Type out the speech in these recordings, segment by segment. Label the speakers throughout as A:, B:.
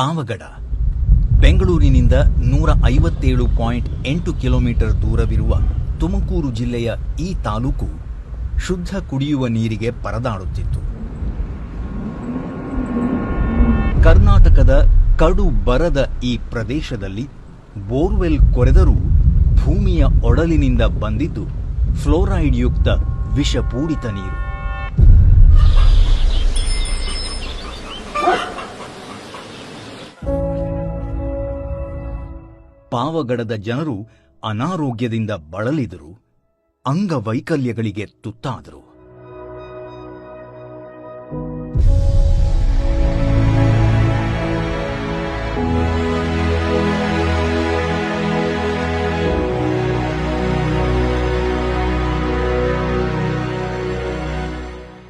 A: ಪಾವಗಡ. ಬೆಂಗಳೂರಿನಿಂದ ನೂರ ಐವತ್ತೇಳು ಪಾಯಿಂಟ್ ಎಂಟು ಕಿಲೋಮೀಟರ್ ದೂರವಿರುವ ತುಮಕೂರು ಜಿಲ್ಲೆಯ ಈ ತಾಲೂಕು ಶುದ್ಧ ಕುಡಿಯುವ ನೀರಿಗೆ ಪರದಾಡುತ್ತಿತ್ತು. ಕರ್ನಾಟಕದ ಕಡು ಬರದ ಈ ಪ್ರದೇಶದಲ್ಲಿ ಬೋರ್ವೆಲ್ ಕೊರೆದರೂ ಭೂಮಿಯ ಒಡಲಿನಿಂದ ಬಂದಿದ್ದು ಫ್ಲೋರೈಡ್ ಯುಕ್ತ ವಿಷಪೂರಿತ ನೀರು. ಪಾವಗಡದ ಜನರು ಅನಾರೋಗ್ಯದಿಂದ ಬಳಲಿದರು, ಅಂಗವೈಕಲ್ಯಗಳಿಗೆ ತುತ್ತಾದರು.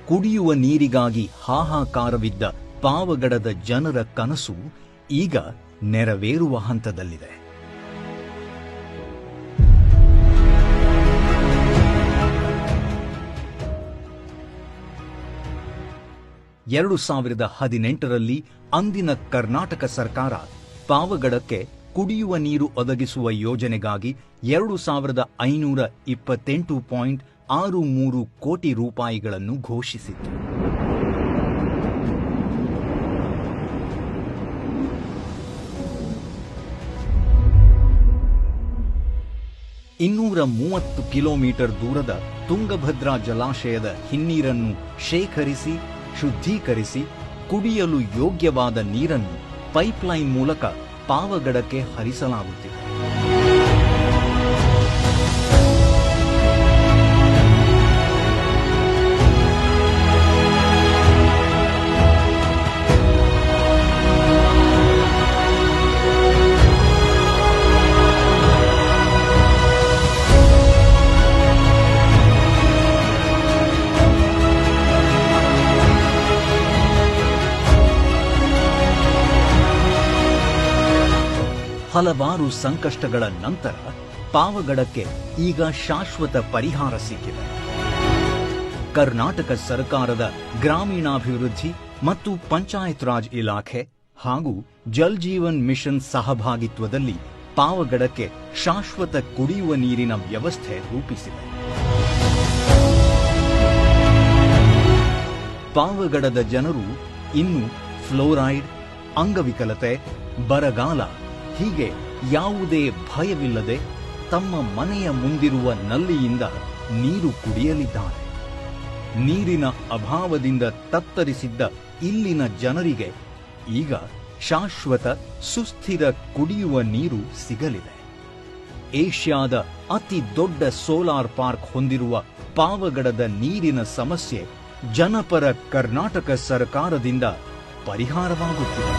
A: ಕುಡಿಯುವ ನೀರಿಗಾಗಿ ಹಾಹಾಕಾರವಿದ್ದ ಪಾವಗಡದ ಜನರ ಕನಸು ಈಗ ನೆರವೇರುವ ಹಂತದಲ್ಲಿದೆ. ಎರಡು ಸಾವಿರದ ಹದಿನೆಂಟರಲ್ಲಿ ಅಂದಿನ ಕರ್ನಾಟಕ ಸರ್ಕಾರ ಪಾವಗಡಕ್ಕೆ ಕುಡಿಯುವ ನೀರು ಒದಗಿಸುವ ಯೋಜನೆಗಾಗಿ ಎರಡು ಸಾವಿರದ ಐನೂರ ಇಪ್ಪತ್ತೆಂಟು ಪಾಯಿಂಟ್ ಆರು ಮೂರು ಕೋಟಿ ರೂಪಾಯಿಗಳನ್ನು ಘೋಷಿಸಿತ್ತು. ಇನ್ನೂರ ಮೂವತ್ತು ಕಿಲೋಮೀಟರ್ ದೂರದ ತುಂಗಭದ್ರಾ ಜಲಾಶಯದ ಹಿನ್ನೀರನ್ನು ಶೇಖರಿಸಿ ಶುದ್ಧೀಕರಿಸಿ ಕುಡಿಯಲು ಯೋಗ್ಯವಾದ ನೀರನ್ನು ಪೈಪ್ಲೈನ್ ಮೂಲಕ ಪಾವಗಡಕ್ಕೆ ಹರಿಸಲಾಗುತ್ತಿದೆ. ಹಲವಾರು ಸಂಕಷ್ಟಗಳ ನಂತರ ಪಾವಗಡಕ್ಕೆ ಈಗ ಶಾಶ್ವತ ಪರಿಹಾರ ಸಿಕ್ಕಿದೆ. ಕರ್ನಾಟಕ ಸರ್ಕಾರದ ಗ್ರಾಮೀಣಾಭಿವೃದ್ಧಿ ಮತ್ತು ಪಂಚಾಯತ್ ರಾಜ್ ಇಲಾಖೆ ಹಾಗೂ ಜಲ್ ಜೀವನ್ ಮಿಷನ್ ಸಹಭಾಗಿತ್ವದಲ್ಲಿ ಪಾವಗಡಕ್ಕೆ ಶಾಶ್ವತ ಕುಡಿಯುವ ನೀರಿನ ವ್ಯವಸ್ಥೆ ರೂಪಿಸಿದೆ. ಪಾವಗಡದ ಜನರು ಇನ್ನು ಫ್ಲೋರೈಡ್, ಅಂಗವಿಕಲತೆ, ಬರಗಾಲ ಹೀಗೆ ಯಾವುದೇ ಭಯವಿಲ್ಲದೆ ತಮ್ಮ ಮನೆಯ ಮುಂದಿರುವ ನಲ್ಲಿಯಿಂದ ನೀರು ಕುಡಿಯಲಿದ್ದಾರೆ. ನೀರಿನ ಅಭಾವದಿಂದ ತತ್ತರಿಸಿದ್ದ ಇಲ್ಲಿನ ಜನರಿಗೆ ಈಗ ಶಾಶ್ವತ ಸುಸ್ಥಿರ ಕುಡಿಯುವ ನೀರು ಸಿಗಲಿದೆ. ಏಷ್ಯಾದ ಅತಿ ದೊಡ್ಡ ಸೋಲಾರ್ ಪಾರ್ಕ್ ಹೊಂದಿರುವ ಪಾವಗಡದ ನೀರಿನ ಸಮಸ್ಯೆ ಜನಪರ ಕರ್ನಾಟಕ ಸರ್ಕಾರದಿಂದ ಪರಿಹಾರವಾಗುತ್ತಿದೆ.